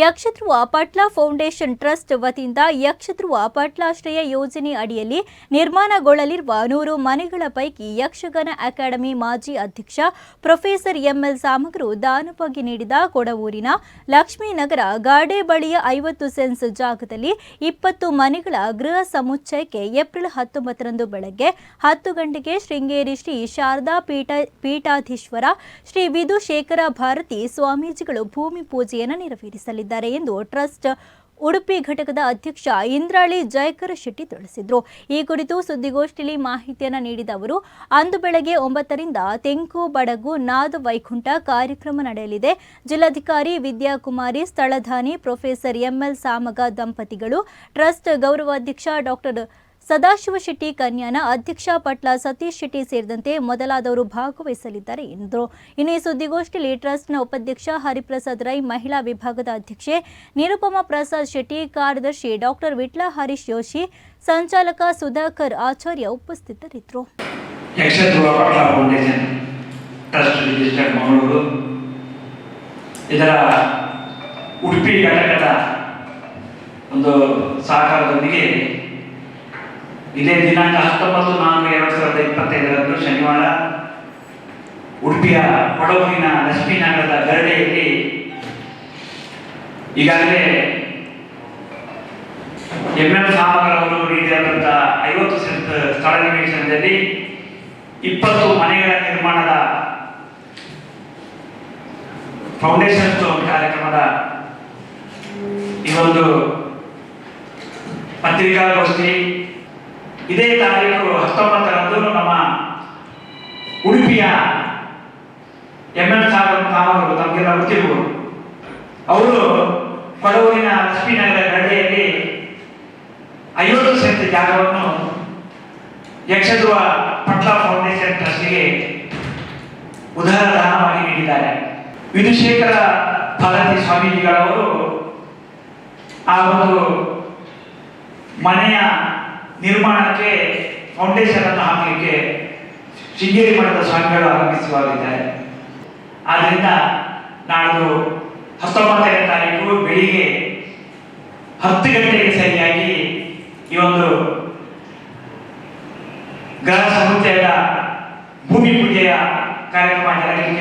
ಯಕ್ಷಧ್ರುವ ಪಟ್ಲ foundation trust ವತಿಯಿಂದ ಯಕ್ಷಧ್ರುವ ಪಟ್ಲಾಶ್ರಯ ಯೋಜನೆ ಅಡಿಯಲ್ಲಿ ನಿರ್ಮಾಣಗೊಳ್ಳಲಿರುವ ನೂರು ಮನೆಗಳ ಪೈಕಿ ಯಕ್ಷಗಾನ ಅಕಾಡೆಮಿ ಮಾಜಿ ಅಧ್ಯಕ್ಷ ಪ್ರೊಫೆಸರ್ ಎಂಎಲ್ ಸಾಮಗರು ದಾನವಾಗಿ ನೀಡಿದ ಕೊಡವೂರಿನ ಲಕ್ಷ್ಮೀನಗರ ಗಾಡೆ ಬಳಿಯ ಐವತ್ತು ಸೆನ್ಸ್ ಜಾಗದಲ್ಲಿ ಇಪ್ಪತ್ತು ಮನೆಗಳ ಗೃಹ ಸಮುಚ್ಚಯಕ್ಕೆ ಏಪ್ರಿಲ್ ಹತ್ತೊಂಬತ್ತರಂದು ಬೆಳಗ್ಗೆ ಹತ್ತು ಗಂಟೆಗೆ ಶೃಂಗೇರಿ ಶ್ರೀ ಶಾರದಾ ಪೀಠ ಪೀಠಾಧೀಶ್ವರ ಶ್ರೀ ವಿಧುಶೇಖರ ಭಾರತಿ ಸ್ವಾಮೀಜಿಗಳು ಭೂಮಿ ಪೂಜೆಯನ್ನು ನೆರವೇರಿಸಲಿದ್ದಾರೆ. ಎಂದು ಟ್ರಸ್ಟ್ ಉಡುಪಿ ಘಟಕದ ಅಧ್ಯಕ್ಷ ಇಂದ್ರಾಳಿ ಜಯಕರ ಶೆಟ್ಟಿ ತಿಳಿಸಿದರು. ಈ ಕುರಿತು ಸುದ್ದಿಗೋಷ್ಠಿಯಲ್ಲಿ ಮಾಹಿತಿಯನ್ನು ನೀಡಿದ ಅವರು, ಅಂದು ಬೆಳಗ್ಗೆ ಒಂಬತ್ತರಿಂದ ತೆಂಕು, ಬಡಗು, ನಾದ ವೈಕುಂಠ ಕಾರ್ಯಕ್ರಮ ನಡೆಯಲಿದೆ. ಜಿಲ್ಲಾಧಿಕಾರಿ ವಿದ್ಯಾಕುಮಾರಿ, ಸ್ಥಳಧಾನಿ ಪ್ರೊಫೆಸರ್ ಎಂಎಲ್ ಸಾಮಗ ದಂಪತಿಗಳು, ಟ್ರಸ್ಟ್ ಗೌರವಾಧ್ಯಕ್ಷ ಡಾಕ್ಟರ್ ಸದಾಶಿವ ಶೆಟ್ಟಿ, ಕನ್ಯಾನ ಅಧ್ಯಕ್ಷ ಪಟ್ಲ ಸತೀಶ್ ಶೆಟ್ಟಿ ಸೇರಿದಂತೆ ಮೊದಲಾದವರು ಭಾಗವಹಿಸಲಿದ್ದಾರೆ. ಎಂದರು ಇನ್ನು ಈ ಸುದ್ದಿಗೋಷ್ಠಿಯಲ್ಲಿ ಟ್ರಸ್ಟ್ನ ಉಪಾಧ್ಯಕ್ಷ ಹರಿಪ್ರಸಾದ್ ರೈ, ಮಹಿಳಾ ವಿಭಾಗದ ಅಧ್ಯಕ್ಷೆ ನಿರುಪಮಾ ಪ್ರಸಾದ್ ಶೆಟ್ಟಿ, ಕಾರ್ಯದರ್ಶಿ ಡಾಕ್ಟರ್ ವಿಟ್ಲ ಹರೀಶ್ ಜೋಶಿ, ಸಂಚಾಲಕ ಸುಧಾಕರ್ ಆಚಾರ್ಯ ಉಪಸ್ಥಿತರಿದ್ದರು. ಉಡುಪಿ ಘಟಕದ ಒಂದು ಸಹಕಾರದೊಂದಿಗೆ ಇದೇ ದಿನಾಂಕ ಹತ್ತೊಂಬತ್ತು ನಾಲ್ಕು ಎರಡು ಸಾವಿರದ ಇಪ್ಪತ್ತೈದರಂದು ಶನಿವಾರ ಉಡುಪಿಯ ಕೊಡಗಿನ ಲಕ್ಷ್ಮೀನಗರದ ಗರಡೆಯಲ್ಲಿ ಈಗಾಗಲೇ ಎಂ ಎಲ್ ಸಾಮಗರ್ ಅವರು ನೀಡಿದಂಥ ಐವತ್ತು ಸೆಂಟ್ ಸ್ಥಳ ನಿವೇಶನದಲ್ಲಿ ಇಪ್ಪತ್ತು ಮನೆಗಳ ನಿರ್ಮಾಣದ ಫೌಂಡೇಶನ್ ಕಾರ್ಯಕ್ರಮದ ಈ ಒಂದು ಪತ್ರಿಕಾಗೋಷ್ಠಿ ಇದೇ ತಾರೀಕು ಹತ್ತೊಂಬತ್ತರಂದು ನಮ್ಮ ಉಡುಪಿಯ ಎಂ ಎಲ್ ಸಾಗರ್ ತಾಮರು ತಮಗೆಲ್ಲ ಗೊತ್ತಿರ್ಬೋದು. ಅವರು ಕೊಡಗೂರಿನ ಲಕ್ಷ್ಮೀನಗರ ಗರಡೆಯಲ್ಲಿ ಐವತ್ತು ಸೆಂಟ್ ಜಾಗವನ್ನು ಯಕ್ಷಧ್ರುವ ಪಟ್ಲ ಫೌಂಡೇಶನ್ ಟ್ರಸ್ಟ್ಗೆ ಉದಾರ ದಾನವಾಗಿ ನೀಡಿದ್ದಾರೆ. ವಿಧುಶೇಖರ ಭಾರತಿ ಸ್ವಾಮೀಜಿಗಳವರು ಆ ಒಂದು ಮನೆಯ ನಿರ್ಮಾಣಕ್ಕೆ ಫೌಂಡೇಶನ್ ಅನ್ನು ಹಾಕಲಿಕ್ಕೆ ಶೃಂಗೇರಿ ಮಠದ ಸ್ವಾಮಿಗಳು ಆರಂಭಿಸುವಾಗಿದ್ದಾರೆ ಆದ್ದರಿಂದ ನಾಡು ಹತ್ತೊಂಬತ್ತನೇ ತಾರೀಕು ಬೆಳಿಗ್ಗೆ ಹತ್ತು ಗಂಟೆಗೆ ಸರಿಯಾಗಿ ಈ ಒಂದು ಗ್ರಹ ಸಮುಚ್ಚಯದ ಭೂಮಿ ಪೂಜೆಯ ಕಾರ್ಯಕ್ರಮ